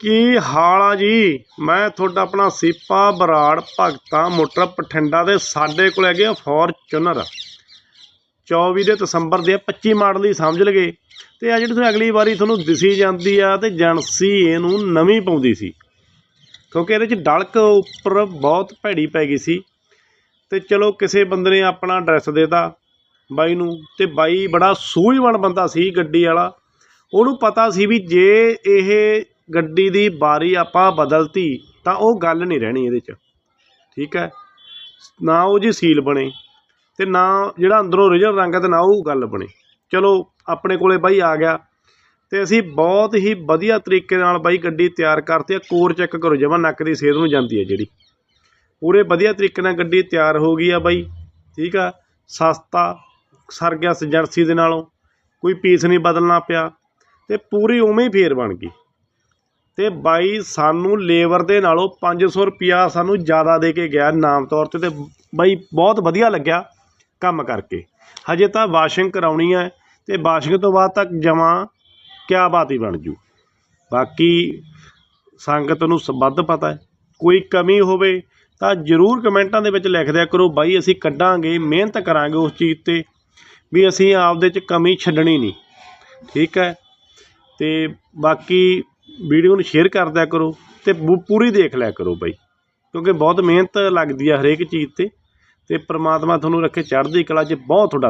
ਕੀ ਹਾਲ ਆ ਜੀ? ਮੈਂ ਤੁਹਾਡਾ ਆਪਣਾ ਸੀਪਾ ਬਰਾੜ ਭਗਤਾ ਮੋਟਰ ਬਠਿੰਡਾ ਦੇ ਸਾਡੇ ਕੋਲ ਹੈਗੇ ਆ ਫੋਰਚੂਨਰ। 24 ਦੇ ਦਸੰਬਰ ਦੇ ਆ, 25 ਮਾਡਲ ਦੀ ਸਮਝ ਲਗੇ ਤੇ ਆ ਜਿਹੜੀ ਤੁਹਾਨੂੰ ਅਗਲੀ ਵਾਰੀ ਤੁਹਾਨੂੰ ਦਿਸੀ ਜਾਂਦੀ ਆ ਤੇ ਏਜੰਸੀ ਇਹਨੂੰ ਨਵੀਂ ਪਾਉਂਦੀ ਸੀ। ਕਿਉਂਕਿ ਇਹਦੇ ਚ ਡਲਕ ਉੱਪਰ ਬਹੁਤ ਭੈੜੀ ਪੈ ਗਈ ਸੀ। ਤੇ ਚਲੋ ਕਿਸੇ ਬੰਦੇ ਨੇ ਆਪਣਾ ਐਡਰੈਸ ਦੇਤਾ ਬਾਈ ਨੂੰ। ਤੇ ਬਾਈ ਬੜਾ ਸੂਝਵਾਨ ਬੰਦਾ ਸੀ ਗੱਡੀ ਵਾਲਾ। ਉਹਨੂੰ ਪਤਾ ਸੀ ਵੀ ਜੇ ਇਹ ਗੱਡੀ ਦੀ ਬਾਰੀ ਆਪਾਂ ਬਦਲਤੀ, ਤਾਂ ਉਹ ਗੱਲ ਨਹੀਂ ਰਹਿਣੀ ਇਹਦੇ 'ਚ। ਠੀਕ ਹੈ? ਨਾ ਉਹ ਜੀ ਸੀਲ ਬਣੇ ਤੇ ਨਾ ਜਿਹੜਾ ਅੰਦਰੋਂ ਓਰੀਜਨਲ ਰੰਗ ਹੈ ਤੇ ਨਾ ਉਹ ਗੱਲ ਬਣੇ। ਚਲੋ, ਆਪਣੇ ਕੋਲੇ ਬਾਈ ਆ ਗਿਆ। ਤੇ ਅਸੀਂ ਬਹੁਤ ਹੀ ਵਧੀਆ ਤਰੀਕੇ ਨਾਲ ਬਾਈ ਗੱਡੀ ਤਿਆਰ ਕਰਤੀ ਆ ਕੋਰ ਚੈੱਕ ਕਰੋ, ਜਮਾ ਨੱਕ ਦੀ ਸੇਧ ਨੂੰ ਜਾਂਦੀ ਹੈ ਜਿਹੜੀ। ਪੂਰੇ ਵਧੀਆ ਤਰੀਕੇ ਨਾਲ ਗੱਡੀ ਤਿਆਰ ਹੋ ਗਈ ਆ ਬਾਈ। ਠੀਕ ਆ? ਸਸਤਾ, ਸਰ ਗਿਆ ਏਜੰਸੀ ਦੇ ਨਾਲੋਂ। ਕੋਈ ਪੀਸ ਨਹੀਂ ਬਦਲਣਾ ਪਿਆ। ਤੇ ਪੂਰੀ ਉਵੇਂ ਹੀ ਫੇਰ ਬਣ ਗਈ। ਤੇ ਬਾਈ ਸਾਨੂੰ ਲੇਬਰ ਦੇ ਨਾਲੋਂ 500 ਰੁਪਿਆ ਸਾਨੂੰ ਜ਼ਿਆਦਾ ਦੇ ਕੇ ਗਿਆ ਨਾਮ ਤੌਰ ਤੇ ਤੇ ਬਾਈ ਬਹੁਤ ਵਧੀਆ ਲੱਗਿਆ ਕੰਮ ਕਰਕੇ। ਹਜੇ ਤਾਂ ਵਾਸ਼ਿੰਗ ਕਰਾਉਣੀ ਹੈ ਤੇ ਵਾਸ਼ਿੰਗ ਤੋਂ ਬਾਅਦ ਤੱਕ ਜਮਾ ਕਿਆ ਬਾਤ ਹੀ ਬਣ ਜੂ। ਬਾਕੀ ਸੰਗਤ ਨੂੰ ਵੱਧ ਪਤਾ ਹੈ। ਕੋਈ ਕਮੀ ਹੋਵੇ ਤਾਂ ਜਰੂਰ ਕਮੈਂਟਾਂ ਦੇ ਵਿੱਚ ਲਿਖ ਦਿਆ ਕਰੋ, ਬਾਈ ਅਸੀਂ ਕੱਢਾਂਗੇ, ਮਿਹਨਤ ਕਰਾਂਗੇ ਉਸ ਚੀਜ਼ ਤੇ ਵੀ ਅਸੀਂ ਆਪਦੇ ਚ ਕਮੀ ਛੱਡਣੀ ਨਹੀਂ। ਠੀਕ ਹੈ। ਤੇ ਬਾਕੀ ਵੀਡੀਓ ਨੂੰ ਸ਼ੇਅਰ ਕਰਦਿਆ ਕਰੋ ਤੇ ਪੂਰੀ ਦੇਖ ਲਿਆ ਕਰੋ ਬਾਈ। ਕਿਉਂਕਿ ਬਹੁਤ ਮਿਹਨਤ ਲੱਗਦੀ ਆ ਹਰੇਕ ਚੀਜ਼ ਤੇ ਤੇ ਪ੍ਰਮਾਤਮਾ ਤੁਹਾਨੂੰ ਰੱਖੇ ਚੜ੍ਹਦੀ ਕਲਾ 'ਚ ਬਹੁਤ ਤੁਹਾਡਾ